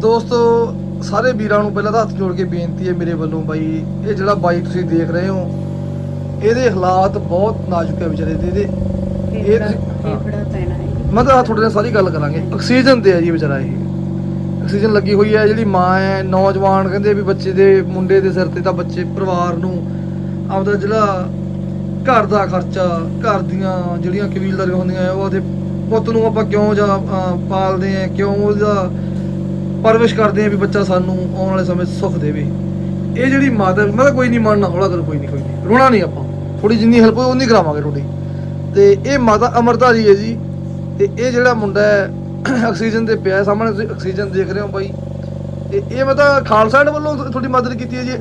ਦੋਸਤੋ ਸਾਰੇ ਵੀਰਾਂ ਨੂੰ ਪਹਿਲਾਂ ਤਾਂ ਹੱਥ ਜੋੜ ਕੇ ਬੇਨਤੀ ਹੈ ਮੇਰੇ ਵੱਲੋਂ ਬਾਈ ਇਹ ਜਿਹੜਾ ਬਾਈ ਤੁਸੀਂ ਦੇਖ ਰਹੇ ਹੋ ਇਹਦੇ ਹਾਲਾਤ ਬਹੁਤ ਨਾਜ਼ੁਕ ਹੈ ਵਿਚਾਰੇ ਦੇ ਇਹਦੇ ਇਹ ਫੇਫੜਾ ਪੈਣਾ ਹੈ। ਮੈਂ ਤਾਂ ਤੁਹਾਡੇ ਨਾਲ ਸਾਰੀ ਗੱਲ ਕਰਾਂਗੇ। ਆਕਸੀਜਨ ਤੇ ਹੈ ਜੀ ਵਿਚਾਰਾ ਇਹ। ਆਕਸੀਜਨ ਲੱਗੀ ਹੋਈ ਹੈ ਜਿਹੜੀ ਮਾਂ ਹੈ ਨੌਜਵਾਨ ਕਹਿੰਦੇ ਵੀ ਬੱਚੇ ਦੇ ਮੁੰਡੇ ਦੇ ਸਿਰ ਤੇ ਤਾਂ ਬੱਚੇ ਪਰਿਵਾਰ ਨੂੰ ਆਪਦਾ ਜਿਹੜਾ ਘਰ ਦਾ ਖਰਚਾ ਘਰ ਦੀਆਂ ਜਿਹੜੀਆਂ ਕਬੀਲਦਾਰੀਆਂ ਹੁੰਦੀਆਂ ਉਹ ਉਹਦੇ ਪੁੱਤ ਨੂੰ ਆਪਾਂ ਕਿਉਂ ਜਾਂ ਪਾਲਦੇ ਆ ਕਿਉਂ ਉਹਦਾ ਪਰਵਿਸ਼ ਕਰਦੇ ਆ ਵੀ ਬੱਚਾ ਸਾਨੂੰ ਆਉਣ ਵਾਲੇ ਸਮੇਂ ਸੁੱਖ ਦੇਵੇ। ਇਹ ਜਿਹੜੀ ਮਾਤਾ ਮੈਂ ਤਾਂ ਕੋਈ ਨਹੀਂ ਮੰਨਣਾ, ਹੌਲਾ ਕਰੋ, ਕੋਈ ਨਹੀਂ ਕੋਈ ਨਹੀਂ। ਰੋਣਾ ਨਹੀਂ ਆਪਾਂ। ਥੋੜੀ ਜਿੰਨੀ ਹੈਲਪ ਹੋਈ ਉਨੀ ਕਰਾਵਾਂਗੇ ਤੁਹਾਡੀ। ਤੇ ਇਹ ਮਾਤਾ ਅਮਰਧਾਰੀ ਹੈ ਜੀ। ਤੇ ਇਹ ਜਿਹੜਾ ਮੁੰਡਾ ਹੈ ਆਕਸੀਜਨ ਤੇ ਪਿਆ ਸਾਹਮਣੇ ਤੁਸੀਂ ਆਕਸੀਜਨ ਦੇਖ ਰਹੇ ਹੋ ਬਾਈ। ਤੇ ਇਹ ਮੈਂ ਤਾਂ ਖਾਲਸਾ ਏਡ ਵੱਲੋਂ ਤੁਹਾਡੀ ਮਦਦ ਕੀਤੀ ਹੈ ਜੀ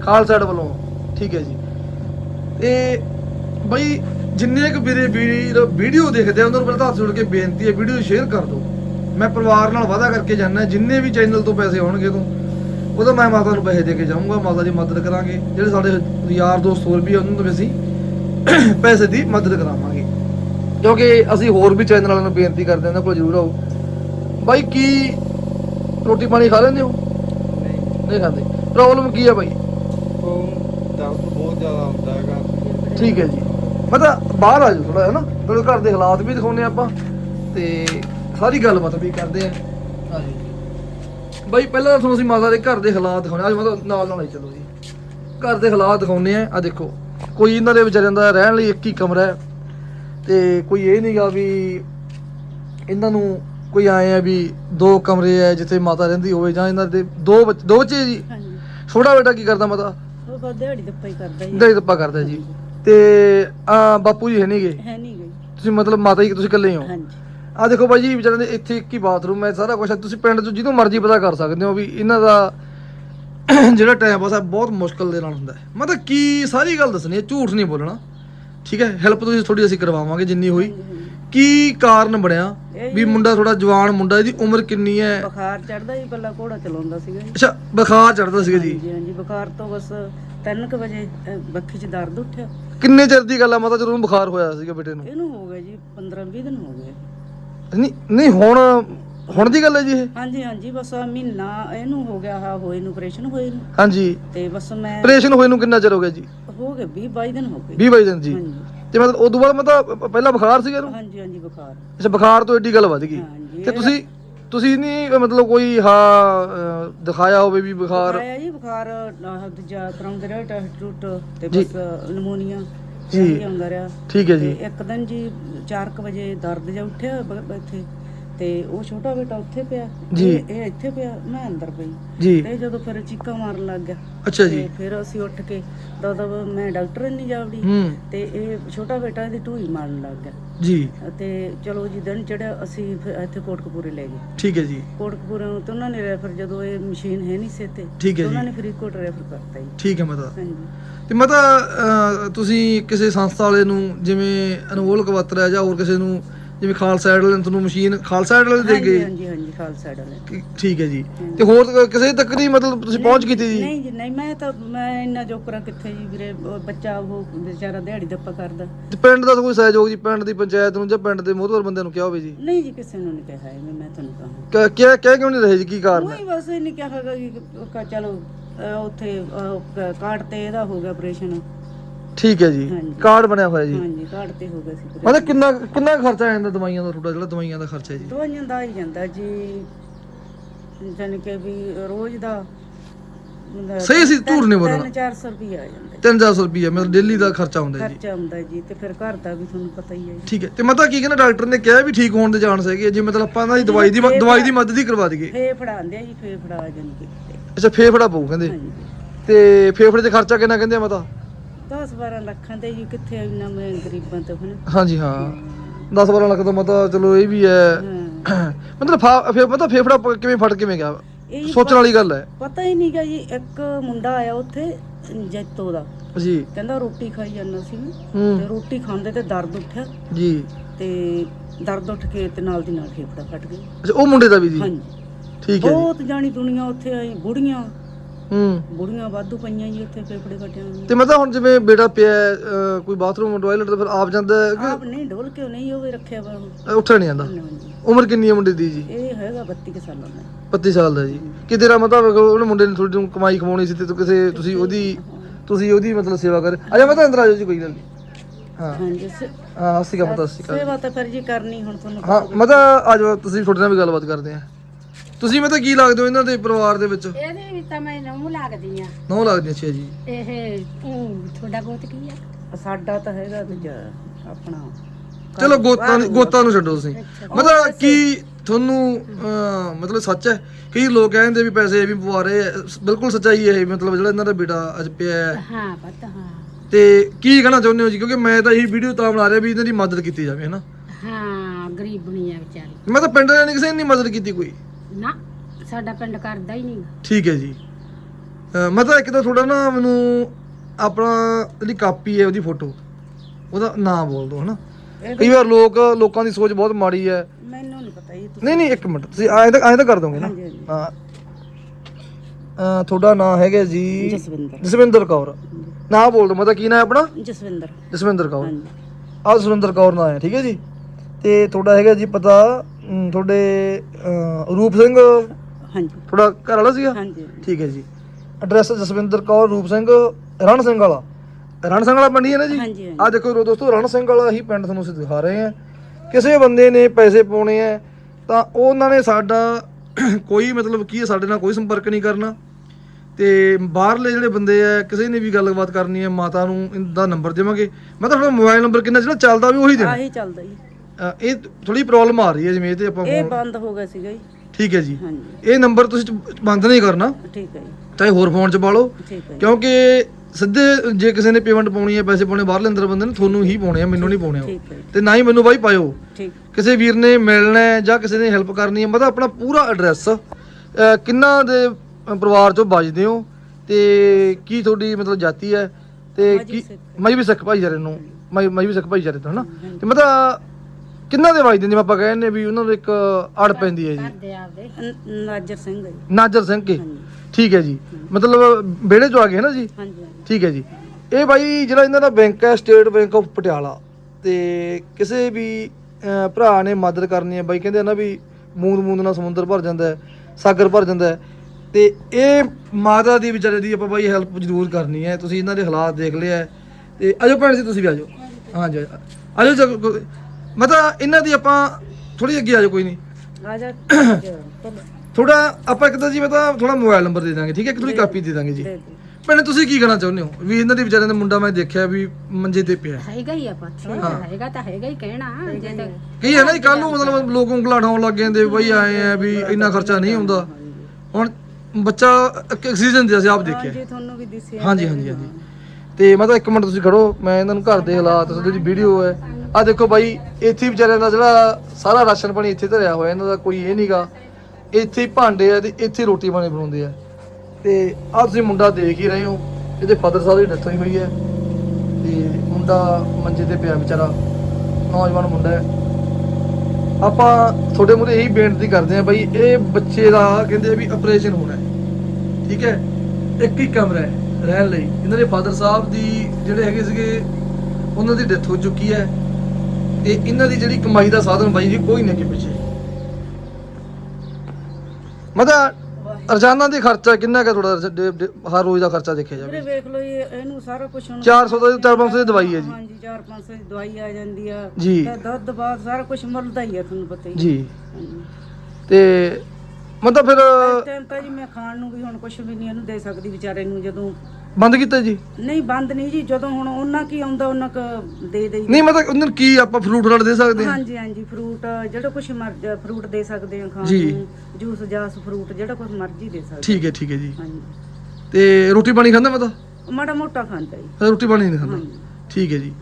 ਖਾਲਸਾ ਏਡ ਵੱਲੋਂ। ਠੀਕ ਹੈ ਜੀ। ਤੇ ਬਾਈ, ਜਿੰਨੇ ਕੁ ਵੀਰੇ ਵੀਡੀਓ ਦੇਖਦੇ ਆ, ਉਹਨਾਂ ਨੂੰ ਪਹਿਲਾਂ ਤਾਂ ਹੱਥ ਜੋੜ ਕੇ ਬੇਨਤੀ ਹੈ, ਵੀਡੀਓ ਸ਼ੇਅਰ ਕਰ ਦਿਓ। ਮੈਂ ਪਰਿਵਾਰ ਨਾਲ ਵਾਅਦਾ ਕਰਕੇ ਜਾਣਾ ਜਿੰਨੇ ਵੀ ਚੈਨਲ ਤੋਂ ਪੈਸੇ ਆਉਣਗੇ ਤੋਂ ਉਹਦਾ ਮੈਂ ਮਾਤਾ ਨੂੰ ਪੈਸੇ ਦੇ ਕੇ ਜਾਊਂਗਾ ਮਾਤਾ ਦੀ ਮਦਦ ਕਰਾਂਗੇ ਜਿਹੜੇ ਸਾਡੇ ਯਾਰ ਦੋਸਤ ਹੋਰ ਵੀ ਆ, ਉਹਨਾਂ ਨੂੰ ਵੀ ਅਸੀਂ ਪੈਸੇ ਦੀ ਮਦਦ ਕਰਾਵਾਂਗੇ। ਕਿਉਂਕਿ ਅਸੀਂ ਹੋਰ ਵੀ ਚੈਨਲ ਵਾਲਿਆਂ ਨੂੰ ਬੇਨਤੀ ਕਰਦੇ ਹਾਂ ਉਹਨਾਂ ਕੋਲ ਜ਼ਰੂਰ ਆਓ। ਬਾਈ ਕੀ ਰੋਟੀ ਪਾਣੀ ਖਾ ਲੈਂਦੇ ਹੋ? ਨਹੀਂ। ਨਹੀਂ ਖਾਂਦੇ। ਪ੍ਰੋਬਲਮ ਕੀ ਹੈ ਬਾਈ? ਉਹ ਦਰਦ ਬਹੁਤ ਜ਼ਿਆਦਾ ਹੁੰਦਾ ਹੈਗਾ। ਠੀਕ ਹੈ ਜੀ। ਮੈਂ ਤਾਂ ਬਾਹਰ ਆ ਜਾਓ ਥੋੜਾ ਹੈ ਨਾ ਘਰ ਦੇ ਹਾਲਾਤ ਵੀ ਦਿਖਾਉਨੇ ਆਪਾਂ। ਤੇ ਸਾਰੀ ਗੱਲਬਾਤ ਵੀ ਕਰਦੇ ਆ। ਹਾਂਜੀ। ਬਾਈ ਪਹਿਲਾਂ ਤੁਹਾਨੂੰ ਅਸੀਂ ਮਾਤਾ ਦੇ ਘਰ ਦੇ ਹਾਲਾਤ ਦਿਖਾਉਣੇ ਅੱਜ ਮਤਲਬ ਨਾਲ ਨਾਲ ਹੀ ਚੱਲੋ ਜੀ। ਘਰ ਦੇ ਹਾਲਾਤ ਦਿਖਾਉਨੇ ਆ। ਆ ਦੇਖੋ ਕੋਈ ਇਹਨਾਂ ਦੇ ਵਿਚਾਰਿਆਂ ਦਾ ਰਹਿਣ ਲਈ ਇੱਕ ਹੀ ਕਮਰਾ ਹੈ। ਤੇ ਕੋਈ ਇਹ ਨਹੀਂਗਾ ਵੀ ਇਹਨਾਂ ਨੂੰ ਕੋਈ ਆਏ ਆ ਵੀ ਦੋ ਕਮਰੇ ਆ ਜਿੱਥੇ ਮਾਤਾ ਰਹਿੰਦੀ ਹੋਵੇ ਜਾਂ ਇਹਨਾਂ ਦੇ ਦੋ ਬੱਚ- ਦੋ ਬੱਚੇ ਜੀ। ਹਾਂਜੀ। ਛੋਟਾ ਬੇਟਾ ਕੀ ਕਰਦਾ ਮਾਤਾ? ਉਹ ਬਸ ਦਿਹਾੜੀ ਦੱਪਾ ਹੀ ਕਰਦਾ ਦੱਪਾ ਕਰਦਾ ਜੀ। ਤੇ ਆ ਬਾਪੂ ਜੀ ਹੈ ਨਹੀਂਗੇ ਹੈ ਨਹੀਂ ਗਈ ਤੁਸੀਂ ਮਤਲਬ ਮਾਤਾ ਜੀ ਤੁਸੀਂ ਇਕੱਲੇ ਹੀ ਹੋ? ਹਾਂਜੀ। ਆ ਦੇਖੋ ਬਾਈ ਜੀ ਵਿਚਾਰਿਆਂ ਦੇ ਇੱਥੇ ਇੱਕ ਹੀ ਬਾਥਰੂਮ ਹੈ ਸਾਰਾ ਕੁਝ ਤੁਸੀਂ ਪਿੰਡ ਤੋਂ ਜਿਹਨੂੰ ਮਰਜ਼ੀ ਪਤਾ ਕਰ ਸਕਦੇ ਹੋ ਵੀ ਇਹਨਾਂ ਦਾ ਜਿਹੜਾ ਟਾਈਮ ਪਾਸ ਹੈ ਬਹੁਤ ਮੁਸ਼ਕਲ ਦੇ ਨਾਲ ਹੁੰਦਾ ਹੈ। ਮੈਂ ਤਾਂ ਕੀ ਸਾਰੀ ਗੱਲ ਦੱਸਣੀ ਹੈ ਝੂਠ ਨਹੀਂ ਬੋਲਣਾ। ਠੀਕ ਹੈ ਹੈਲਪ ਤੁਸੀਂ ਥੋੜੀ ਅਸੀਂ ਕਰਵਾਵਾਂਗੇ ਜਿੰਨੀ ਹੋਈ। ਕੀ ਕਾਰਨ ਬਣਿਆ ਵੀ ਮੁੰਡਾ ਥੋੜਾ ਜਵਾਨ ਮੁੰਡਾ ਇਹਦੀ ਉਮਰ ਕਿੰਨੀ ਹੈ? ਬੁਖਾਰ ਚੜਦਾ ਜੀ ਪਹਿਲਾਂ ਘੋੜਾ ਚਲਾਉਂਦਾ ਸੀਗਾ ਜੀ। ਅੱਛਾ ਬੁਖਾਰ ਚੜਦਾ ਸੀਗਾ ਜੀ। ਹਾਂਜੀ ਹਾਂਜੀ ਬੁਖਾਰ ਤੋਂ ਬਸ 3 ਵਜੇ ਬੱਖੀ 'ਚ ਦਰਦ ਉੱਠਿਆ। ਕਿੰਨੇ ਚਿਰ ਦੀ ਗੱਲ ਆ? ਮਾਤਾ ਜਦੋਂ ਬੁਖਾਰ ਹੋਇਆ ਸੀਗਾ ਬੇਟੇ ਨੂੰ। ਇਹਨੂੰ ਹੋ ਗਿਆ ਜੀ 15 20 ਦਿਨ ਹੋ ਗਏ। ਨਹੀਂ ਨਹੀਂ ਹੁਣ ਹੁਣ ਦੀ ਗੱਲ ਹੈ ਜੀ ਇਹ? ਹਾਂਜੀ ਹਾਂਜੀ ਬਸ ਆਹ ਮਹੀਨਾ ਇਹਨੂੰ ਹੋ ਗਿਆ ਆ ਹੋਏ ਨੂੰ ਆਪਰੇਸ਼ਨ ਹੋਏ ਨੂੰ। ਹਾਂਜੀ। ਤੇ ਬਸ ਮੈਂ ਆਪਰੇਸ਼ਨ ਹੋਏ ਨੂੰ ਕਿੰਨਾ ਚਿਰ ਹੋ ਗਿਆ ਜੀ? ਹੋ ਗਏ 20 22 ਦਿਨ ਹੋ ਗਏ। 20 ਬਾਈ ਦਿਨ ਜੀ। ਹਾਂਜੀ। ਤੇ ਮਤਲਬ ਉਦੋਂ ਬਾਅਦ ਮਤਲਬ ਪਹਿਲਾਂ ਬੁਖਾਰ ਸੀਗਾ ਇਹਨੂੰ? ਹਾਂਜੀ ਹਾਂਜੀ ਬੁਖਾਰ। ਅੱਛਾ ਬੁਖਾਰ ਤੋਂ ਏਡੀ ਗੱਲ ਵੱਧ ਗਈ। ਹਾਂਜੀ ਤੇ ਤੁਸੀਂ ਤੁਸੀਂ ਨਹੀਂ ਮਤਲਬ ਕੋਈ ਹਾਂ ਅਹ, ਦਿਖਾਇਆ ਹੋਵੇ ਵੀ ਬੁਖਾਰ? ਆਇਆ ਜੀ ਬੁਖਾਰ ਆਹ ਦੂਜਾ ਕਰਾਉਂਦੇ ਰਹੇ ਟੈਸਟ ਟੂਟ ਤੇ ਜੀ। ਬਸ ਨਮੂਨੀਆ। ਜੀ। ਆਉਂਦਾ ਰਿਹਾ ਠੀਕ ਹੈ ਤੇ ਜੀ। ਇੱਕ ਦਿਨ ਜੀ 4 ਵਜੇ ਦਰਦ ਜਿਹਾ ਉੱਠਿਆ ਬ- ਬ- ਇੱਥੇ। ਤੇ ਉਹ ਛੋਟਾ ਬੇਟਾ ਉੱਥੇ ਪਿਆ ਜੀ। ਇਹ ਇੱਥੇ ਪਿਆ ਮੈਂ ਅੰਦਰ ਪਈ। ਜੀ। ਤੇ ਜਦੋਂ ਫਿਰ ਚੀਕਾਂ ਮਾਰਨ ਲੱਗ ਗਿਆ। ਅੱਛਾ ਜੀ। ਫਿਰ ਅਸੀਂ ਉੱਠ ਕੇ ਦਦਾ ਮੈਂ ਡਾਕਟਰ ਨਹੀਂ ਜਾਵੜੀ ਤੇ ਇਹ ਛੋਟਾ ਬੇਟਾ ਇਹਦੀ ਢੂਈ ਮਾਰਨ ਲੱਗ ਗਿਆ। ਜੀ। ਤੇ ਚਲੋ ਜੀ ਦਿਨ ਚੜਿਆ ਅਸੀਂ ਇੱਥੇ ਕੋਟਕਪੂਰੇ ਲੈ ਗਏ। ਠੀਕ ਹੈ ਜੀ। ਕੋਟਕਪੂਰੇ ਤੋਂ ਉਹਨਾਂ ਨੇ ਰੈਫਰ ਜਦੋਂ ਇਹ ਮਸ਼ੀਨ ਹੈ ਨਹੀਂ ਸੀ ਇੱਥੇ ਠੀਕ ਹੈ ਤੇ ਉਹਨਾਂ ਜੀ ਨੇ ਫਰੀਦਕੋਟ ਰੈਫਰ ਕਰਤਾ ਜੀ। ਠੀਕ ਹੈ ਮਾਤਾ। ਹਾਂਜੀ। ਤੇ ਮਾਤਾ ਤੁਸੀਂ ਕਿਸੇ ਸੰਸਥਾ ਵਾਲੇ ਨੂੰ ਜਿਵੇਂ ਅਨਮੋਲ ਕਵਤਰਾ ਜਾਂ ਹੋਰ ਕਿਸੇ ਨੂੰ ਜਿਵੇਂ ਖਾਲਸਾ ਐਡ ਵਾਲੇ ਨੇ ਤੁਹਾਨੂੰ ਮਸ਼ੀਨ ਖਾਲਸਾ ਐਡ ਵਾਲੇ ਦੇ ਗਏ ਹਾਂਜੀ ਹਾਂਜੀ ਖਾਲਸਾ ਡਾਲੇ ਠੀਕ- ਠੀਕ ਹੈ ਜੀ। ਤੇ ਹੋਰ ਕਿਸੇ ਤੱਕ ਨਹੀਂ ਮਤਲਬ ਤੁਸੀਂ ਪਹੁੰਚ ਕੀਤੀ ਜੀ? ਨਹੀਂ ਜੀ ਨਹੀਂ ਮੈਂ ਤਾਂ ਮੈਂ ਇੰਨਾ ਜੋਕਰਾ ਕਿੱਥੇ ਜੀ ਵੀਰੇ ਬੱਚਾ ਉਹ ਵਿਚਾਰਾ ਦਿਹਾੜੀ ਦੱਪਾ ਕਰਦਾ। ਤੇ ਪਿੰਡ ਦਾ ਕੋਈ ਸਹਿਯੋਗ ਜੀ ਪਿੰਡ ਦੀ ਪੰਚਾਇਤ ਨੂੰ ਜਾਂ ਪਿੰਡ ਦੇ ਮੋਹਤਵਰ ਬੰਦਿਆਂ ਨੂੰ ਕਿਹਾ ਹੋਵੇ ਜੀ? ਨਹੀਂ ਜੀ ਕਿਸੇ ਨੂੰ ਨਹੀਂ ਕਿਹਾ ਹੈ ਮੈਂ ਤੁਹਾਨੂੰ ਕਹਾਂ। ਕ- ਕਿਹਾ ਕਹਿ ਕਿਉਂ ਨਹੀਂ ਰਹੇ ਜੀ ਕੀ ਕਾਰਨ ਹੈ? ਕੋਈ ਬਸ ਇਹ ਨਹੀਂ ਕਿਹਾ ਹੈਗਾ ਕਿ ਚਲੋ ਉੱਥੇ ਅਹ, ਕ- ਕਾਰਡ ਤੇ ਇਹਦਾ ਹੋ ਗਿਆ ਆਪਰੇਸ਼ਨ। ਠੀਕ ਹੈ ਜੀ। ਹਾਂਜੀ। ਕਾਰਡ ਬਣਿਆ ਹੋਇਆ ਜੀ। ਹਾਂਜੀ ਕਾਰਡ ਤੇ ਹੋ ਗਿਆ ਸੀ। ਮਤਲਬ ਕਿੰਨਾ ਕਿੰਨਾ ਕੁ ਖਰਚਾ ਆ ਜਾਂਦਾ ਦਵਾਈਆਂ ਦਾ ਤੁਹਾਡਾ ਜਿਹੜਾ ਦਵਾਈਆਂ ਦਾ ਖਰਚਾ ਹੈ ਜੀ? ਦਵਾਈਆਂ ਦਾ ਹੀ ਜਾਂਦਾ ਜੀ। ਜਾਣੀ ਕਿ ਵੀ ਰੋਜ਼ ਦਾ ਹੁੰਦਾ ਸਹੀ ਸੀ, ਝੂਠ ਨਹੀਂ ਬੋਲਣਾ। 3-400 ਰੁਪਏ ਆ ਜਾਂਦਾ ਜੀ। 3000 ਰੁਪਏ ਮਤਲਬ ਡੇਲੀ ਦਾ ਖਰਚਾ ਹੁੰਦਾ ਜੀ। ਖਰਚਾ ਹੁੰਦਾ ਜੀ ਤੇ ਫਿਰ ਘਰ ਦਾ ਵੀ ਤੁਹਾਨੂੰ ਪਤਾ ਹੀ ਹੈ ਜੀ। ਠੀਕ ਹੈ। ਤੇ ਮਤਲਬ ਕੀ ਕਹਿੰਦਾ ਡਾਕਟਰ ਨੇ ਕਿਹਾ ਵੀ ਠੀਕ ਹੋਣ ਦੇ ਚਾਂਸ ਹੈਗੇ ਆ, ਜੇ ਮਤਲਬ ਆਪਾਂ ਦੀ ਦਵਾਈ ਦੀ ਮ- ਦਵਾਈ ਦੀ ਮਦਦ ਹੀ ਕਰਵਾ ਦਈਏ। ਫੇ ਫੜਾਉਂਦੇ ਆ ਜੀ ਫੇ ਫੜਾ ਜਾਣਗੇ ਅੱਛਾ ਫੇਫੜਾ ਪਊ ਕਹਿੰਦੇ। ਹਾਂਜੀ। ਤੇ ਫੇਫੜੇ ਤੇ ਖਰਚਾ ਕਿੰਨਾ ਕਹਿੰਦੇ ਆ ਮਤਾ? 10 12 ਲੱਖਾਂ ਦੇ ਜੀ ਕਿੱਥੇ ਇੰਨਾ ਮੈਂ ਗਰੀਬਾਂ ਤੋਂ ਹਾਂਜੀ ਹਾਂ। 10 12 ਲੱਖ ਤੋਂ ਮਤਾ ਚਲੋ ਇਹ ਵੀ ਹੈ। ਮਤਲਬ ਫਾ- ਫੇ ਪਤਾ ਫੇਫੜਾ ਪ- ਕਿਵੇਂ ਫਟ ਕਿਵੇਂ ਗਿਆ? ਇਹ ਜੀ ਸੋਚਣ ਵਾਲੀ ਗੱਲ ਹੈ। ਪਤਾ ਹੀ ਨਹੀਂਗਾ ਜੀ ਇੱਕ ਮੁੰਡਾ ਆਇਆ ਉੱਥੇ ਜੈਤੋ ਦਾ। ਜੀ। ਕਹਿੰਦਾ ਰੋਟੀ ਖਾਈ ਜਾਂਦਾ ਸੀ ਤੇ ਹੂੰ। ਰੋਟੀ ਖਾਂਦੇ ਤੇ ਦਰਦ ਉੱਠਿਆ। ਜੀ। ਤੇ ਦਰਦ ਉੱਠ ਕੇ ਤੇ ਨਾਲ ਦੀ ਨਾਲ ਫੇਫੜਾ ਫਟ ਗਿਆ। ਅੱਛਾ ਉਹ ਮੁੰਡੇ ਦਾ ਵੀ ਜੀ? ਹਾਂਜੀ। ਠੀਕ ਹੈ ਜੀ। ਬਹੁਤ ਜਾਣੀ ਦੁਨੀਆ ਉੱਥੇ ਆਈ ਬੁੜੀਆਂ। ਹੂੰ। ਬੁੜੀਆਂ ਵਾਧੂ ਪਈਆਂ ਜੀ ਉੱਥੇ ਫੇਫੜੇ ਕੱਟਿਆਂ ਨੂੰ। ਤੇ ਮਤਲਬ ਹੁਣ ਜਿਵੇਂ ਬੇਟਾ ਪਿਆ ਹੈ, ਅਹ, ਕੋਈ ਬਾਥਰੂਮ ਟਾਇਲਟ ਤੇ ਫਿਰ ਆਪ ਜਾਂਦਾ ਹੈ ਕਿ ਆਪ ਨਹੀਂ ਢੋਲ ਕਿਉਂ ਨਹੀਂ ਉਹ ਵੀ ਰੱਖਿਆ ਵਾ। ਉਹ ਅਹ, ਉੱਠਿਆ ਨਹੀਂ ਜਾਂਦਾ? ਹਾਂਜੀ। ਉਮਰ ਕਿੰਨੀ ਹੈ ਮੁੰਡੇ ਦੀ ਜੀ? ਇਹ ਹੈਗਾ 32 ਕੁ ਸਾਲਾਂ ਦਾ। 25 ਸਾਲ ਦਾ ਜੀ। ਕਿ ਤੇਰਾ ਮਤਲਬ ਉਹਨੇ ਮੁੰਡੇ ਨੇ ਥੋੜੀ ਜਿਹੀ ਕਮਾਈ ਕਮਾਉਣੀ ਸੀ ਤੇ ਤੂੰ ਕਿਸੇ ਤੁਸੀਂ ਉਹਦੀ ਤੁਸੀਂ ਉਹਦੀ ਮਤਲਬ ਸੇਵਾ ਕਰ। ਅਜਾ ਮੈਂ ਤਾਂ ਅੰਦਰ ਆ ਜਾਓ ਜੀ ਕੋਈ ਗੱਲ ਨਹੀਂ ਹਾਂ। ਹਾਂਜੀ ਸ- ਹਾਂ ਅਸੀਂ ਕਾ ਪਤਾ ਅਸੀਂ ਸੇਵਾ ਤਾਂ ਫਿਰ ਜੀ ਕਰਨੀ ਹੁਣ ਤੁਹਾਨੂੰ ਹਾਂ ਮਤਲਬ ਆ ਜਾਓ ਤੁਸੀਂ ਤੁਹਾਡੇ ਨਾਲ ਵੀ ਗੱਲਬਾਤ ਕਰਦੇ ਆ ਤੁਸੀਂ ਮਤਲਬ ਕੀ ਲੱਗਦੇ ਹੋ ਇਹਨਾਂ ਦੇ ਪਰਿਵਾਰ ਦੇ ਵਿੱਚ? ਇਹਦੇ ਵਿੱਚ ਤਾਂ ਮੈਂ ਨਹੁੰ ਲੱਗਦੀ ਆ। ਨੌ ਲੱਗਦੀ ਅੱਛਾ ਜੀ। ਇਹ ਊਂ, ਤੁਹਾਡਾ ਗੋਤ ਕੀ ਆ? ਸਾਡਾ ਤਾਂ ਹੈਗਾ ਦੂਜਾ ਆਪਣਾ ਚਲੋ ਗੋਤਾਂ ਗੋਤਾਂ ਨੂੰ ਛੱਡੋ ਤੁਸੀਂ। ਮਤਲਬ ਕੀ ਤੁਹਾਨੂੰ ਅਹ, ਮਤਲਬ ਸੱਚ ਹੈ? ਕਈ ਲੋਕ ਕਹਿੰਦੇ ਵੀ ਪੈਸੇ ਵੀ ਪਵਾ ਰਹੇ ਆ। ਬਿਲਕੁਲ ਸੱਚਾਈ ਹੈ ਇਹ ਮਤਲਬ ਜਿਹੜਾ ਇਹਨਾਂ ਦਾ ਬੇਟਾ ਅੱਜ ਪਿਆ ਹੈ। ਹਾਂ ਪਤਾ ਹਾਂ। ਤੇ ਕੀ ਕਹਿਣਾ ਚਾਹੁੰਦੇ ਹੋ ਜੀ? ਕਿਉਂਕਿ ਮੈਂ ਤਾਂ ਇਹੀ ਵੀਡੀਓ ਤਾਂ ਬਣਾ ਰਿਹਾ ਵੀ ਇਹਨਾਂ ਦੀ ਮਦਦ ਕੀਤੀ ਜਾਵੇ ਹਨਾ? ਹਾਂ ਗਰੀਬਣੀ ਆ ਵਿਚਾਰੀ। ਮੈਂ ਤਾਂ ਪਿੰਡ ਵਾਲਿਆਂ ਨੇ ਕਿਸੇ ਨੇ ਨਹੀਂ ਮਦਦ ਕੀਤੀ ਕੋਈ। ਨਾ ਸਾਡਾ ਪਿੰਡ ਕਰਦਾ ਹੀ ਨਹੀਂ ਠੀਕ ਹੈ ਜੀ। ਅਹ ਮੈਂ ਤਾਂ ਇੱਕ ਤਾਂ ਥੋੜਾ ਨਾ ਮੈਨੂੰ ਆਪਣਾ ਜਿਹੜੀ ਕਾਪੀ ਹੈ ਉਹਦੀ ਫੋਟੋ ਉਹਦਾ ਨਾਮ ਬੋਲ ਦਿਓ ਹਨਾ। ਕਈ ਵਾਰ ਲੋਕ ਲੋਕਾਂ ਦੀ ਸੋਚ ਬਹੁਤ ਮਾੜੀ ਹੈ। ਮੈਨੂੰ ਨਹੀਂ ਪਤਾ ਜੀ ਤੁਸੀਂ ਨਹੀਂ ਨਹੀਂ ਇੱਕ ਮਿੰਟ ਤੁਸੀਂ ਐਂ ਤਾਂ ਐਂ ਤਾਂ ਕਰ ਦੋਗੇ ਨਾ। ਹਾਂਜੀ, ਹਾਂਜੀ। ਹਾਂ। ਅਹ ਤੁਹਾਡਾ ਨਾਮ ਹੈਗਾ ਜੀ ਜਸਵਿੰਦਰ। ਜਸਵਿੰਦਰ ਕੌਰ। ਨਾਮ ਬੋਲ ਦਿਓ ਮਤਲਬ ਕੀ ਨਾਮ ਹੈ ਆਪਣਾ? ਜਸਵਿੰਦਰ। ਜਸਵਿੰਦਰ ਕੌਰ। ਹਾਂਜੀ। ਆਹ ਜਸਵਿੰਦਰ ਕੌਰ ਨਾਮ ਹੈ ਠੀਕ ਹੈ ਜੀ। ਤੇ ਤੁਹਾਡਾ ਹੈਗਾ ਜੀ ਪਤਾ ਅਮ, ਤੁਹਾਡੇ ਅਹ, ਰੂਪ ਸਿੰਘ? ਹਾਂਜੀ। ਤੁਹਾਡਾ ਘਰ ਵਾਲਾ ਸੀਗਾ? ਹਾਂਜੀ ਠੀਕ ਹੈ ਜੀ। ਐਡਰੈਸ ਜਸਵਿੰਦਰ ਕੌਰ ਰੂਪ ਸਿੰਘ ਰਣ ਸਿੰਘ ਵਾਲਾ। ਰਣ ਸਿੰਘ ਵਾਲਾ ਪਿੰਡ ਹੀ ਹੈ ਨਾ ਜੀ? ਹਾਂਜੀ, ਹਾਂਜੀ। ਆ ਦੇਖੋ ਰੋ ਦੋਸਤੋ ਰਣ ਸਿੰਘ ਵਾਲਾ ਹੀ ਪਿੰਡ ਤੁਹਾਨੂੰ ਅਸੀਂ ਦਿਖਾ ਰਹੇ ਹਾਂ। ਕਿਸੇ ਬੰਦੇ ਨੇ ਪੈਸੇ ਪਾਉਣੇ ਆ ਤਾਂ ਉਹਨਾਂ ਨੇ ਸਾਡਾ ਕੋਈ ਮਤਲਬ ਕੀ ਹੈ ਸਾਡੇ ਨਾਲ ਕੋਈ ਸੰਪਰਕ ਨਹੀਂ ਕਰਨਾ। ਤੇ ਬਾਹਰਲੇ ਜਿਹੜੇ ਬੰਦੇ ਆ ਕਿਸੇ ਨੇ ਵੀ ਗੱਲਬਾਤ ਕਰਨੀ ਹੈ ਮਾਤਾ ਨੂੰ ਇਹਦਾ ਨੰਬਰ ਦੇਵਾਂਗੇ। ਮੈਂ ਤਾਂ ਤੁਹਾਡਾ ਮੋਬਾਈਲ ਨੰਬਰ ਕਿੰਨਾ ਜਿਹੜਾ ਚੱਲਦਾ ਵੀ ਉਹੀ ਦੇਣਾ ਆਹੀ ਚੱਲਦਾ ਜੀ। ਅ, ਇਹ ਥੋੜੀ ਪ੍ਰੋਬਲਮ ਆ ਰਹੀ ਹੈ ਜਿਵੇਂ ਇਹ ਤੇ ਆਪਾਂ ਇਹ ਫੋਨ- ਬੰਦ ਹੋ ਗਿਆ ਸੀਗਾ ਜੀ। ਠੀਕ ਹੈ ਜੀ। ਹਾਂਜੀ। ਇਹ ਨੰਬਰ ਤੁਸੀਂ ਚ- ਬੰਦ ਨਹੀਂ ਕਰਨਾ। ਠੀਕ ਹੈ ਜੀ। ਚਾਹੇ ਹੋਰ ਫੋਨ 'ਚ ਪਾ ਲਓ। ਠੀਕ ਹੈ ਜੀ। ਕਿਉਂਕਿ ਸਿੱਧੇ ਜੇ ਕਿਸੇ ਨੇ ਪੇਮੈਂਟ ਪਾਉਣੀ ਹੈ ਪੈਸੇ ਪਾਉਣੇ ਬਾਹਰਲੇ ਅੰਦਰ ਬੰਦੇ ਨੇ ਤੁਹਾਨੂੰ ਹੀ ਪਾਉਣੇ ਆ ਮੈਨੂੰ ਨਹੀਂ ਪਾਉਣੇ ਉਹ। ਠੀਕ ਹੈ ਜੀ। ਤੇ ਨਾ ਹੀ ਮੈਨੂੰ ਬਾਈ ਪਾਇਓ। ਠੀਕ। ਕਿਸੇ ਵੀਰ ਨੇ ਮਿਲਣਾ ਹੈ ਜਾਂ ਕਿਸੇ ਨੇ ਹੈਲਪ ਕਰਨੀ ਹੈ ਮਤਲਬ ਆਪਣਾ ਪੂਰਾ ਐਡਰੈਸ ਕਿੰਨਾ ਦੇ ਅ, ਪਰਿਵਾਰ ਚੋਂ ਵੱਜਦੇ ਹੋ ਤੇ ਕੀ ਤੁਹਾਡੀ ਮਤਲਬ ਜਾਤੀ ਹੈ ਤੇ ਮਜ਼੍ਹਬੀ ਕੀ ਸਿੱਖ। ਮਜਬੀ ਸਿੱਖ ਭਾਈਚਾਰੇ ਨੂੰ ਮਜਬੀ ਸਿੱਖ ਭਾਈਚਾਰੇ ਤੋਂ ਹਨਾ? ਤੇ ਮਤਲਬ ਕਿੰਨਾ ਦੇ ਵੱਜਦੇ ਨੇ? ਆਪਾਂ ਕਹਿੰਦੇ ਵੀ ਉਹਨਾਂ ਨੂੰ ਇੱਕ ਅੜ ਪੈਂਦੀ ਹੈ ਜੀ। ਕਰਦੇ ਆਪਦੇ ਨ- ਨਾਜਰ ਸਿੰਘ ਹੈ ਜੀ। ਨਾਜਰ ਸਿੰਘ ਕੇ। ਠੀਕ ਹੈ ਜੀ। ਮਤਲਬ ਵਿਹੜੇ ਚੋਂ ਆ ਗਏ ਨਾ ਜੀ? ਹਾਂਜੀ ਹਾਂਜੀ। ਠੀਕ ਹੈ ਜੀ। ਇਹ ਬਾਈ ਜਿਹੜਾ ਇਹਨਾਂ ਦਾ ਬੈਂਕ ਹੈ ਸਟੇਟ ਬੈਂਕ ਆਫ ਪਟਿਆਲਾ। ਤੇ ਕਿਸੇ ਵੀ ਅਹ, ਭਰਾ ਨੇ ਮਦਦ ਕਰਨੀ ਹੈ ਬਾਈ ਕਹਿੰਦੇ ਆ ਨਾ ਵੀ ਮੂੰਦ ਮੂੰਦ ਨਾਲ ਸਮੁੰਦਰ ਭਰ ਜਾਂਦਾ ਹੈ ਸਾਗਰ ਭਰ ਜਾਂਦਾ ਹੈ। ਤੇ ਇਹ ਮਾਤਾ ਦੀ ਵਿਚਾਰੇ ਦੀ ਆਪਾਂ ਬਾਈ ਹੈਲਪ ਜ਼ਰੂਰ ਕਰਨੀ ਹੈ। ਤੁਸੀਂ ਇਹਨਾਂ ਦੇ ਹਾਲਾਤ ਦੇਖ ਲਿਆ ਹੈ। ਤੇ ਆਜੋ ਭੈਣ ਜੀ ਤੁਸੀਂ ਵੀ ਆਜੋ। ਹਾਂਜੀ ਆਜੋ। ਆਜੋ ਮਤਲਬ ਇਹਨਾਂ ਦੀ ਆਪਾਂ ਥੋੜੀ ਅੱਗੇ ਆਜੋ ਕੋਈ ਨਹੀਂ। ਆ ਜਾ ਥੋੜਾ ਆਪਾਂ ਇੱਕ ਤਾਂ ਜੀ ਮੈਂ ਤਾਂ ਥੋੜਾ ਮੋਬਾਈਲ ਨੰਬਰ ਦੇ ਦਾਂਗੇ ਠੀਕ ਹੈ? ਇੱਕ ਥੋੜੀ ਕਾਪੀ ਦੇ ਦਾਂਗੇ ਜੀ। ਦੇ। ਭੈਣੇ ਤੁਸੀਂ ਕੀ ਕਹਿਣਾ ਚਾਹੁੰਦੇ ਹੋ? ਵੀ ਇਹਨਾਂ ਦੇ ਵਿਚਾਰਿਆਂ ਦਾ ਮੁੰਡਾ ਮੈਂ ਦੇਖਿਆ ਵੀ ਮੰਜੇ ਤੇ ਪਿਆ। ਹੈਗਾ ਹੀ ਆ ਪੁੱਤ ਹੈਗਾ ਤਾਂ ਹੈਗਾ ਹੀ ਕਹਿਣਾ ਜੇ ਤਾਂ ਕਈ ਹੈ ਨਾ ਜੀ ਕੱਲ ਨੂੰ ਮਤਲਬ ਲੋਕ ਉਂਗਲਾਂ ਠਾਉਣ ਲੱਗ ਜਾਂਦੇ ਵੀ ਬਈ ਆਏ ਆ ਵੀ ਇੰਨਾ ਖਰਚਾ ਨਹੀਂ ਹੁੰਦਾ। ਹੁਣ ਬੱਚਾ ਆਕਸੀਜਨ ਦੇ ਅਸੀਂ ਆਪ ਦੇਖਿਆ। ਹਾਂਜੀ ਤੁਹਾਨੂੰ ਵੀ ਦਿਸਿਆ ਹਾਂਜੀ ਹਾਂਜੀ ਹਾਂਜੀ ਤੇ ਮੈਂ ਤਾਂ ਇੱਕ ਮਿੰਟ ਤੁਸੀਂ ਖੜੋ, ਮੈਂ ਇਹਨਾਂ ਨੂੰ ਘਰ ਦੇ ਹਾਲਾਤ ਜਿਹੜੀ ਵੀਡੀਓ ਹੈ। ਆ ਦੇਖੋ ਬਾਈ, ਇੱਥੇ ਵਿਚਾਰਿਆਂ ਦਾ ਜਿਹੜਾ ਸਾਰਾ ਰਾਸ਼ਨ ਪਾਣੀ ਇੱਥੇ ਧਰਿਆ ਹੋਇਆ, ਇਹਨਾਂ ਦਾ ਕੋਈ ਇਹ ਨਹੀਂਗਾ ਇੱਥੇ ਭਾਂਡੇ ਆ ਤੇ ਇੱਥੇ ਰੋਟੀ ਪਾਣੀ ਬਣਾਉਂਦੇ ਆ। ਤੇ ਆ ਤੁਸੀਂ ਮੁੰਡਾ ਦੇਖ ਹੀ ਰਹੇ ਹੋ, ਇਹਦੇ ਫਾਦਰ ਸਾਹਿਬ ਦੀ ਡੈਥ ਹੋਈ ਹੋਈ ਹੈ। ਤੇ ਮੁੰਡਾ ਮੰਜੇ ਤੇ ਪਿਆ ਵਿਚਾਰਾ, ਨੌਜਵਾਨ ਮੁੰਡਾ ਹੈ। ਆਪਾਂ ਤੁਹਾਡੇ ਮੂਹਰੇ ਇਹੀ ਬੇਨਤੀ ਕਰਦੇ ਆ ਬਾਈ, ਇਹ ਬੱਚੇ ਦਾ ਕਹਿੰਦੇ ਆ ਵੀ ਆਪਰੇਸ਼ਨ ਹੋਣਾ ਹੈ। ਠੀਕ ਹੈ? ਇੱਕ ਹੀ ਕਮਰਾ ਹੈ। ਰਹਿਣ ਲਈ। ਇਹਨਾਂ ਦੇ ਫਾਦਰ ਸਾਹਿਬ ਦੀ ਜਿਹੜੇ ਹੈਗੇ ਸੀਗੇ ਉਹਨਾਂ ਦੀ ਡੈਥ ਹੋ ਚੁੱਕੀ ਹੈ। ਤੇ ਇਹਨਾਂ ਦੀ ਜਿਹੜੀ ਕਮਾਈ ਦਾ ਸਾਧਨ ਬਾਈ ਜੀ ਕੋਈ ਨਹੀਂ ਅੱਗੇ ਪਿੱਛੇ। ਮਤਲਬ ਰੋਜ਼ਾਨਾ ਦੀ ਖਰਚਾ ਕਿੰਨਾ ਕੁ ਥੋੜਾ ਹਰ ਰੋਜ਼ ਦਾ ਖਰਚਾ ਦੇਖਿਆ ਵੀਰੇ ਜਾਵੇ ਵੇਖ ਲਓ ਇਹ- ਇਹਨੂੰ ਸਾਰਾ ਕੁਝ ਹੁਣ 400 ਦਾ 400 ਦੀ ਦਵਾਈ ਹੈ ਜੀ। ਹਾਂਜੀ 4-500 ਦੀ ਦਵਾਈ ਆ ਜਾਂਦੀ ਆ। ਤੇ ਦੁੱਧ ਬਾਅਦ ਸਾਰਾ ਕੁਝ ਮਿਲਦਾ ਹੀ ਆ ਤੁਹਾਨੂੰ ਪਤਾ ਹੀ। ਜੀ। ਤੇ ਮਤਲਬ ਫਿਰ ਟਾਈਮ ਤਾਂ ਜੀ ਮੈਂ ਖਾਣ ਨੂੰ ਵੀ ਹੁਣ ਕੁਝ ਵੀ ਨਹੀਂ ਇਹਨੂੰ ਦੇ ਸਕਦੀ ਵਿਚਾਰੇ ਨੂੰ ਜਦੋਂ। ਬੰਦ ਕੀਤਾ ਜੀ? ਨਹੀਂ ਬੰਦ ਨਹੀਂ ਜੀ ਜਦੋਂ ਹੁਣ ਉਹਨਾਂ ਕੀ ਆਉਂਦਾ ਉਹਨਾਂ ਕ ਦੇ ਦੇਈ। ਨਹੀਂ ਮਤਲਬ ਉਹਨਾਂ ਨੂੰ ਕੀ ਆਪਾਂ ਫਰੂਟ ਨਾਲ ਦੇ ਸਕਦੇ ਹਾਂ? ਹਾਂਜੀ ਹਾਂਜੀ ਫਰੂਟ ਜਿਹੜਾ ਕੁਝ ਮਰਜ਼ੀ ਫਰੂਟ ਦੇ ਸਕਦੇ ਆ ਖਾਣ ਜੀ। ਨੂੰ। ਜੂਸ ਜਾਸ ਫਰੂਟ ਜਿਹੜਾ ਕੁਝ ਮਰਜ਼ੀ ਦੇ ਸਕਦੇ। ਠੀਕ ਹੈ ਠੀਕ ਹੈ ਜੀ। ਹਾਂਜੀ। ਤੇ ਰੋਟੀ ਪਾਣੀ ਖਾਂਦਾ ਮਤਾ ਮਾੜਾ ਮੋਟਾ ਖਾਂਦਾ ਜੀ। ਰੋਟੀ ਪਾਣੀ ਨਹੀਂ ਖਾਂਦਾ? ਹਾਂਜੀ। ਠੀਕ ਹੈ ਜੀ।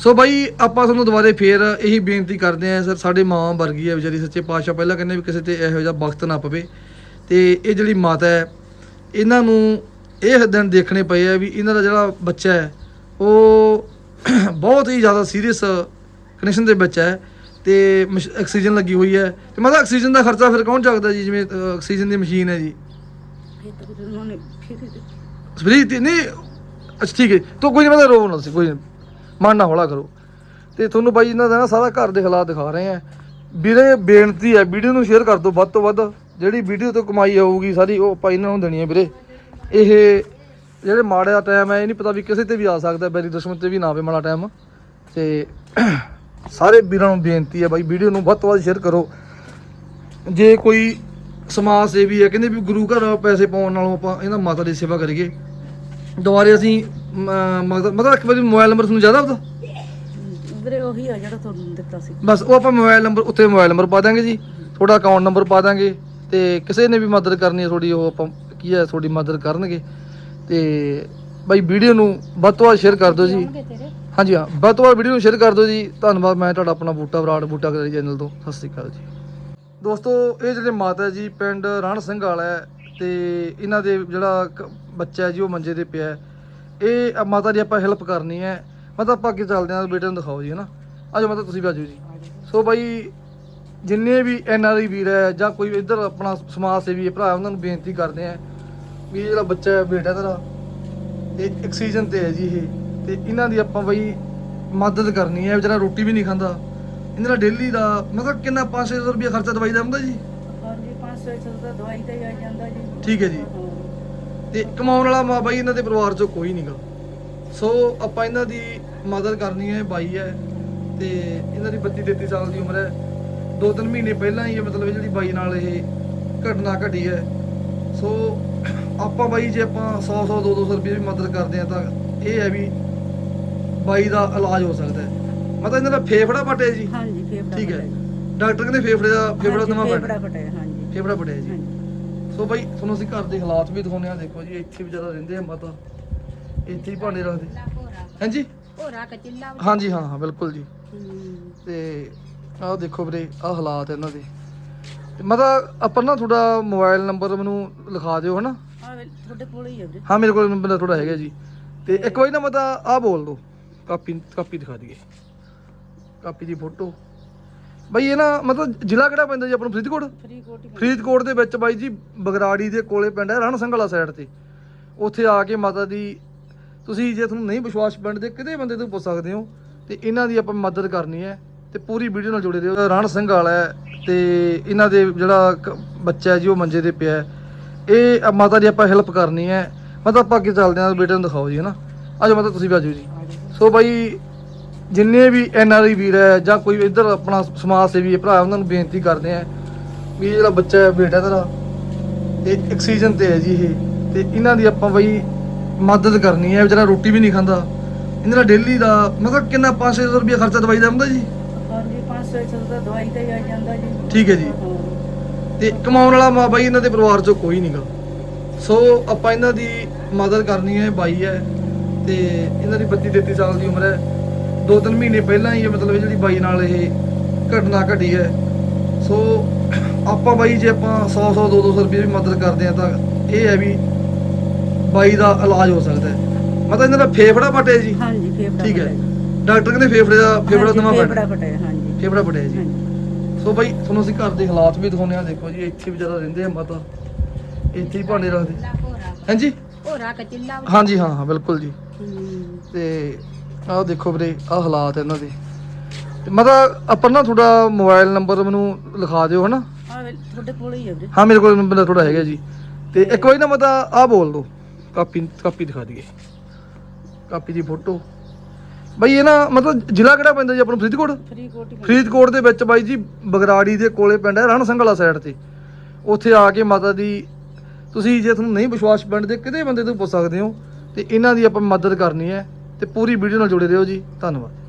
ਸੋ ਬਾਈ ਆਪਾਂ ਤੁਹਾਨੂੰ ਦੁਬਾਰੇ ਫੇਰ ਇਹੀ ਬੇਨਤੀ ਕਰਦੇ ਆਂ ਸਰ ਸਾਡੇ ਮਾਂ ਵਰਗੀ ਹੈ ਵਿਚਾਰੀ ਸੱਚੇ ਪਾਤਸ਼ਾਹ। ਪਹਿਲਾਂ ਕਹਿੰਦੇ ਵੀ ਕਿਸੇ ਤੇ ਇਹੋ ਜਿਹਾ ਵਕਤ ਨਾ ਪਵੇ। ਤੇ ਇਹ ਜਿਹੜੀ ਮਾਤਾ ਹੈ ਇਹਨਾਂ ਨੂੰ ਇਹ ਦਿਨ ਦੇਖਣੇ ਪਏ ਆ ਵੀ ਇਹਨਾਂ ਦਾ ਜਿਹੜਾ ਬੱਚਾ ਹੈ ਉਹ ਬਹੁਤ ਹੀ ਜ਼ਿਆਦਾ ਸੀਰੀਅਸ ਕੰਡੀਸ਼ਨ ਦੇ ਵਿੱਚ ਹੈ। ਤੇ ਆਕਸੀਜਨ ਲੱਗੀ ਹੋਈ ਹੈ। ਤੇ ਮਤਲਬ ਆਕਸੀਜਨ ਦਾ ਖਰਚਾ ਫਿਰ ਕੌਣ ਚੱਕਦਾ ਜੀ ਜਿਵੇਂ ਆਕਸੀਜਨ ਦੀ ਮਸ਼ੀਨ ਹੈ ਜੀ? ਫਿਰ ਨਹੀਂ ਅੱਛਾ ਠੀਕ ਹੈ। ਤੋ ਕੋਈ ਨਹੀਂ ਮੈਂ ਰੋ ਨਾ ਸੀ ਕੋਈ ਨੀ। ਮਨ ਨਾ ਹੌਲਾ ਕਰੋ। ਤੇ ਤੁਹਾਨੂੰ ਬਾਈ ਇਹਨਾਂ ਦਾ ਨਾ ਸਾਰਾ ਘਰ ਦੇ ਹਾਲਾਤ ਦਿਖਾ ਰਹੇ ਆ। ਵੀਰੇ, ਬੇਨਤੀ ਹੈ ਵੀਡੀਓ ਨੂੰ ਸ਼ੇਅਰ ਕਰ ਦਿਓ ਵੱਧ ਤੋਂ ਵੱਧ। ਜਿਹੜੀ ਵੀਡੀਓ ਤੋਂ ਕਮਾਈ ਆਊਗੀ ਸਾਰੀ ਉਹ ਆਪਾਂ ਇਹਨਾਂ ਨੂੰ ਦੇਣੀ ਹੈ ਵੀਰੇ। ਇਹ ਜਿਹੜੇ ਮਾੜੇ ਦਾ ਟਾਈਮ ਹੈ ਇਹ ਨਹੀਂ ਪਤਾ ਵੀ ਕਿਸੇ ਤੇ ਵੀ ਆ ਸਕਦਾ ਬੈਰੀ ਦੁਸ਼ਮਣ ਤੇ ਵੀ ਨਾ ਆਵੇ ਮਾੜਾ ਟਾਈਮ ਤੇ ਸਾਰੇ ਵੀਰਾਂ ਨੂੰ ਬੇਨਤੀ ਹੈ ਬਾਈ, ਵੀਡੀਓ ਨੂੰ ਵੱਧ ਤੋਂ ਵੱਧ ਸ਼ੇਅਰ ਕਰੋ। ਜੇ ਕੋਈ ਸਮਾਜ ਸੇਵੀ ਹੈ ਕਹਿੰਦੇ ਵੀ ਗੁਰੂ ਘਰ ਪੈਸੇ ਪਾਉਣ ਨਾਲੋਂ ਆਪਾਂ ਇਹਨਾਂ ਮਾਤਾ ਦੀ ਸੇਵਾ ਕਰੀਏ। ਦੁਬਾਰੇ ਅਸੀਂ ਮ- ਮਤਲਬ ਮਤਲਬ ਇੱਕ ਵਾਰੀ ਮੋਬਾਈਲ ਨੰਬਰ ਤੁਹਾਨੂੰ ਜ਼ਿਆਦਾ ਪਤਾ ਵੀਰੇ ਉਹੀ ਆ ਜਿਹੜਾ ਤੁਹਾਨੂੰ ਦਿੱਤਾ ਸੀ। ਬਸ ਉਹ ਆਪਾਂ ਮੋਬਾਈਲ ਨੰਬਰ ਉੱਤੇ ਮੋਬਾਈਲ ਨੰਬਰ ਪਾ ਦਾਂਗੇ ਜੀ। ਤੁਹਾਡਾ ਅਕਾਊਂਟ ਨੰਬਰ ਪਾ ਦਾਂਗੇ ਤੇ ਕਿਸੇ ਨੇ ਵੀ ਮਦਦ ਕਰਨੀ ਹੈ ਤੁਹਾਡੀ ਉਹ ਆਪਾਂ ਕੀ ਹੈ ਤੁਹਾਡੀ ਮਦਦ ਕਰਨਗੇ। ਤੇ ਬਾਈ ਵੀਡੀਓ ਨੂੰ ਵੱਧ ਤੋਂ ਵੱਧ ਸ਼ੇਅਰ ਕਰ ਦਿਓ ਜੀ। ਹਾਂਜੀ ਹਾਂ ਵੱਧ ਤੋਂ ਵੱਧ ਵੀਡੀਓ ਨੂੰ ਸ਼ੇਅਰ ਕਰ ਦਿਓ ਜੀ। ਧੰਨਵਾਦ ਮੈਂ ਤੁਹਾਡਾ ਆਪਣਾ ਬੂਟਾ ਬਰਾੜ ਬੂਟਾ ਕਰੀ ਚੈਨਲ ਤੋਂ। ਸਤਿ ਸ੍ਰੀ ਅਕਾਲ ਜੀ। ਦੋਸਤੋ ਇਹ ਜਿਹੜੇ ਮਾਤਾ ਜੀ ਪਿੰਡ ਰਣ ਸਿੰਘ ਵਾਲਾ ਹੈ ਤੇ ਇਹਨਾਂ ਦੇ ਜਿਹੜਾ ਕ- ਬੱਚਾ ਹੈ ਜੀ ਉਹ ਮੰਜੇ ਤੇ ਪਿਆ ਹੈ। ਇਹ ਮਾਤਾ ਦੀ ਆਪਾਂ ਹੈਲਪ ਕਰਨੀ ਹੈ। ਮਤਲਬ ਆਪਾਂ ਅੱਗੇ ਚੱਲਦੇ ਹਾਂ ਬੇਟੇ ਨੂੰ ਦਿਖਾਓ ਜੀ ਹਨਾ। ਆਜੋ ਮਾਤਾ ਤੁਸੀਂ ਵੀ ਆਜੋ ਜੀ। ਸੋ ਬਾਈ ਜਿੰਨੇ ਵੀ ਐਨ ਆਰ ਆਈ ਵੀਰ ਹੈ ਜਾਂ ਕੋਈ ਇੱਧਰ ਆਪਣਾ ਸਮਾਜ ਸੇਵੀ ਭਰਾ ਉਹਨਾਂ ਨੂੰ ਬੇਨਤੀ ਕਰਦੇ ਆ ਵੀ ਜਿਹੜਾ ਬੱਚਾ ਹੈ ਬੇਟਾ ਤੇਰਾ ਇਹ ਆਕਸੀਜਨ ਤੇ ਹੈ ਜੀ ਇਹ। ਤੇ ਇਹਨਾਂ ਦੀ ਆਪਾਂ ਬਈ ਮਦਦ ਕਰਨੀ ਹੈ ਵਿਚਾਰਾ ਰੋਟੀ ਵੀ ਨਹੀਂ ਖਾਂਦਾ। ਇਹਨਾਂ ਦਾ ਡੇਲੀ ਦਾ ਮਤਲਬ ਕਿੰਨਾ 500 ਰੁਪਏ ਖਰਚਾ ਦਵਾਈ ਦਾ ਹੁੰਦਾ ਜੀ? ਹਾਂਜੀ 500 600 ਦਾ ਦਵਾਈ ਤੇ ਆ ਜਾਂਦਾ ਜੀ। ਠੀਕ ਹੈ ਜੀ। ਹਾਂ। ਤੇ ਕਮਾਉਣ ਵਾਲਾ ਮਾ ਬਾਈ ਇਹਨਾਂ ਦੇ ਪਰਿਵਾਰ ਚੋਂ ਕੋਈ ਨਹੀਂਗਾ ਸੋ ਆਪਾਂ ਇਹਨਾਂ ਦੀ ਮਦਦ ਕਰਨੀ ਹੈ ਬਾਈ ਹੈ। ਤੇ ਇਹਨਾਂ ਦੀ 32 33 ਸਾਲ ਦੀ ਉਮਰ ਹੈ। ਦੋ ਤਿੰਨ ਮਹੀਨੇ ਪਹਿਲਾਂ ਹੀ ਇਹ ਮਤਲਬ ਜਿਹੜੀ ਬਾਈ ਨਾਲ ਇਹ ਘਟਨਾ ਘਟੀ ਹੈ। ਸੋ ਆਪਾਂ ਬਾਈ ਜੇ ਆਪਾਂ 100 100 200 ਰੁਪਏ ਵੀ ਮਦਦ ਕਰਦੇ ਆ ਤਾਂ ਇਹ ਹੈ ਵੀ ਬਾਈ ਦਾ ਇਲਾਜ ਹੋ ਸਕਦਾ ਹੈ। ਮਤਲਬ ਇਹਨਾਂ ਦਾ ਫੇਫੜਾ ਪਟਿਆ ਜੀ। ਹਾਂਜੀ ਫੇਫੜਾ ਠੀਕ ਹੈ। ਡਾਕਟਰ ਕਹਿੰਦੇ ਫੇਫੜੇ ਦਾ ਫੇਫੜਾ ਫੇਫੜਾ ਪਟਿਆ ਹਾਂਜੀ। ਫੇਫੜਾ ਪਟਿਆ ਜੀ। ਸੋ ਬਾਈ ਤੁਹਾਨੂੰ ਅਸੀਂ ਘਰ ਦੇ ਹਾਲਾਤ ਵੀ ਦਿਖਾਉਂਦੇ ਆ ਦੇਖੋ ਜੀ ਇੱਥੇ ਵੀ ਜ਼ਿਆਦਾ ਰਹਿੰਦੇ ਆ ਮਾਤਾ। ਇੱਥੇ ਹੀ ਭਾਂਡੇ ਰੱਖਦੇ। ਹਾਂਜੀ? ਹੋਰਾ ਕਚਿੱਲਾ ਹਾਂਜੀ ਹਾਂ ਹਾਂ ਬਿਲਕੁਲ ਜੀ। ਤੇ ਆਹ ਦੇਖੋ ਵੀਰੇ ਆਹ ਹਾਲਾਤ ਇਹਨਾਂ ਦੇ। ਤੇ ਮਤਲਬ ਆਪਾਂ ਨਾ ਤੁਹਾਡਾ ਮੋਬਾਈਲ ਨੰਬਰ ਮੈਨੂੰ ਲਿਖਾ ਦਿਓ ਹਨਾ? ਤੁਹਾਡੇ ਕੋਲ ਹੀ ਆ ਵੀਰੇ। ਹਾਂ ਮੇਰੇ ਕੋਲ ਨੰਬਰ ਤੁਹਾਡਾ ਹੈਗਾ ਜੀ। ਤੇ ਇੱਕ ਵਾਰੀ ਨਾ ਮਤਲਬ ਆਹ ਬੋਲ ਦਿਓ। ਕਾਪੀ ਕਾਪੀ ਦਿਖਾ ਦਈਏ। ਕਾਪੀ ਦੀ ਫੋਟੋ। ਬਾਈ ਇਹ ਨਾ ਮਤਲਬ ਜ਼ਿਲ੍ਹਾ ਕਿਹੜਾ ਪੈਂਦਾ ਜੀ ਆਪਣਾ ਫਰੀਦਕੋਟ? ਫਰੀਦਕੋਟ ਹੀ ਫਰੀਦਕੋਟ ਦੇ ਵਿੱਚ ਬਾਈ ਜੀ ਬਗਰਾੜੀ ਦੇ ਕੋਲੇ ਪਿੰਡ ਹੈ ਰਣ ਸਿੰਘ ਵਾਲਾ ਸਾਈਡ ਤੇ। ਉੱਥੇ ਆ ਕੇ ਮਾਤਾ ਦੀ ਤੁਸੀਂ ਜੇ ਤੁਹਾਨੂੰ ਨਹੀਂ ਵਿਸ਼ਵਾਸ ਪਿੰਡ ਦੇ ਕਿਤੇ ਬੰਦੇ ਤੋਂ ਪੁੱਛ ਸਕਦੇ ਹੋ ਤੇ ਇਹਨਾਂ ਦੀ ਆਪਾਂ ਮਦਦ ਕਰਨੀ ਹੈ ਤੇ ਪੂਰੀ ਵੀਡੀਓ ਨਾਲ ਜੁੜੇ ਰਹੋ। ਰਣ ਸਿੰਘ ਵਾਲਾ ਹੈ ਤੇ ਇਹਨਾਂ ਦੇ ਜਿਹੜਾ ਬੱਚਾ ਜੀ ਉਹ ਮੰਜੇ ਤੇ ਪਿਆ। ਇਹ ਮਾਤਾ ਦੀ ਆਪਾਂ ਹੈਲਪ ਕਰਨੀ ਹੈ। ਮਤਲਬ ਆਪਾਂ ਅੱਗੇ ਚੱਲਦੇ ਹਾਂ ਬੇਟੇ ਨੂੰ ਦਿਖਾਓ ਜੀ ਹਨਾ। ਆਜੋ ਮਾਤਾ ਤੁਸੀਂ ਵੀ ਆਜੋ ਜੀ। ਸੋ ਬਾਈ ਜਿੰਨੇ ਵੀ ਐਨ ਆਰ ਆਈ ਵੀਰ ਹੈ ਜਾਂ ਕੋਈ ਇੱਧਰ ਆਪਣਾ ਸਮਾਜ ਸੇਵੀ ਭਰਾ ਉਹਨਾਂ ਨੂੰ ਬੇਨਤੀ ਕਰਦੇ ਆ ਵੀ ਜਿਹੜਾ ਬੱਚਾ ਹੈ ਬੇਟਾ ਤੇਰਾ ਇਹ ਆਕਸੀਜਨ ਤੇ ਹੈ ਜੀ ਇਹ ਤੇ ਇਹਨਾਂ ਦੀ ਆਪਾਂ ਬਈ ਮਦਦ ਕਰਨੀ ਹੈ ਵਿਚਾਰਾ ਰੋਟੀ ਵੀ ਨਹੀਂ ਖਾਂਦਾ। ਇਹਨਾਂ ਦਾ ਡੇਲੀ ਦਾ ਮਤਲਬ ਕਿੰਨਾ 500 ਰੁਪਏ ਖਰਚਾ ਦਵਾਈ ਦਾ ਹੁੰਦਾ ਜੀ? ਹਾਂਜੀ 500 600 ਦਾ ਦਵਾਈ ਤੇ ਆ ਜਾਂਦਾ ਜੀ। ਠੀਕ ਹੈ ਜੀ। ਤੇ ਕਮਾਉਣ ਵਾਲਾ ਮਾ ਬਾਈ ਇਹਨਾਂ ਦੇ ਪਰਿਵਾਰ ਚੋਂ ਕੋਈ ਨਹੀਂਗਾ ਸੋ ਆਪਾਂ ਇਹਨਾਂ ਦੀ ਮਦਦ ਕਰਨੀ ਹੈ ਬਾਈ ਹੈ ਤੇ ਇਹਨਾਂ ਦੀ 32 33 ਸਾਲ ਦੀ ਉਮਰ ਹੈ। ਦੋ ਤਿੰਨ ਮਹੀਨੇ ਪਹਿਲਾਂ ਹੀ ਇਹ ਮਤਲਬ ਇਹ ਜਿਹੜੀ ਬਾਈ ਨਾਲ ਇਹ ਘਟਨਾ ਘਟੀ ਹੈ। ਸੋ ਆਪਾਂ ਬਾਈ ਜੇ ਆਪਾਂ 100 100 200 ਰੁਪਏ ਵੀ ਮਦਦ ਕਰਦੇ ਆ ਤਾਂ ਇਹ ਹੈ ਵੀ ਬਾਈ ਦਾ ਇਲਾਜ ਹੋ ਸਕਦਾ ਹੈ। ਮਤਲਬ ਇਹਨਾਂ ਦਾ ਫੇਫੜਾ ਪਟਿਆ ਜੀ। ਹਾਂਜੀ ਫੇਫੜਾ ਠੀਕ ਹੈ। ਡਾਕਟਰ ਕਹਿੰਦੇ ਫੇਫੜੇ ਦਾ ਫੇਫੜਾ ਨਵਾਂ ਫੇਫੜਾ ਪਟਿਆ ਫਟਿਆ ਹਾਂਜੀ। ਫੇਫੜਾ ਪਟਿਆ ਜੀ। ਸੋ ਬਾਈ ਤੁਹਾਨੂੰ ਅਸੀਂ ਘਰ ਦੇ ਹਾਲਾਤ ਵੀ ਦਿਖਾਉਂਦੇ ਆ ਦੇਖੋ ਜੀ ਇੱਥੇ ਵੀ ਜ਼ਿਆਦਾ ਰਹਿੰਦੇ ਆ ਮਾਤਾ। ਇੱਥੇ ਹੀ ਭਾਂਡੇ ਰੱਖਦੇ। ਹਾਂਜੀ? ਹੋਰਾ ਕਚਿੱਲਾ। ਹਾਂਜੀ ਹਾਂ ਹਾਂ ਬਿਲਕੁਲ ਜੀ। ਤੇ ਆਹ ਦੇਖੋ ਵੀਰੇ ਆਹ ਹਾਲਾਤ ਇਹਨਾਂ ਦੇ। ਤੇ ਮਤਲਬ ਆਪਾਂ ਨਾ ਤੁਹਾਡਾ ਮੋਬਾਈਲ ਨੰਬਰ ਮੈਨੂੰ ਲਿਖਾ ਦਿਓ ਹਨਾ? ਵੇ, ਤੁਹਾਡੇ ਕੋਲ ਹੀ ਆ ਵੀਰੇ। ਹਾਂ ਮੇਰੇ ਕੋਲ ਨੰਬਰ ਤੁਹਾਡਾ ਹੈਗਾ ਜੀ। ਤੇ ਇੱਕ ਵਾਰੀ ਨਾ ਮਤਲਬ ਆਹ ਬੋਲ ਦਿਓ। ਕਾਪੀ ਕਾਪੀ ਦਿਖਾ ਦਈਏ। ਕਾਪੀ ਦੀ ਫੋਟੋ। ਬਾਈ ਇਹ ਨਾ ਮਤਲਬ ਜ਼ਿਲ੍ਹਾ ਕਿਹੜਾ ਪੈਂਦਾ ਜੀ ਆਪਣਾ? ਫਰੀਦਕੋਟ? ਫਰੀਦਕੋਟ ਹੀ ਫਰੀਦਕੋਟ ਦੇ ਵਿੱਚ ਬਾਈ ਜੀ ਬਗਰਾੜੀ ਦੇ ਕੋਲੇ ਪਿੰਡ ਹੈ ਰਣ ਸਿੰਘ ਵਾਲਾ ਸਾਈਡ ਤੇ। ਉੱਥੇ ਆ ਕੇ ਮਾਤਾ ਦੀ ਤੁਸੀਂ ਜੇ ਤੁਹਾਨੂੰ ਨਹੀਂ ਵਿਸ਼ਵਾਸ ਪਿੰਡ ਦੇ ਕਿਤੇ ਬੰਦੇ ਤੋਂ ਪੁੱਛ ਸਕਦੇ ਹੋ ਤੇ ਇਹਨਾਂ ਦੀ ਆਪਾਂ ਮਦਦ ਕਰਨੀ ਹੈ। ਤੇ ਪੂਰੀ ਵੀਡੀਓ ਨਾਲ ਜੁੜੇ ਰਹੋ ਜੀ। ਧੰਨਵਾਦ।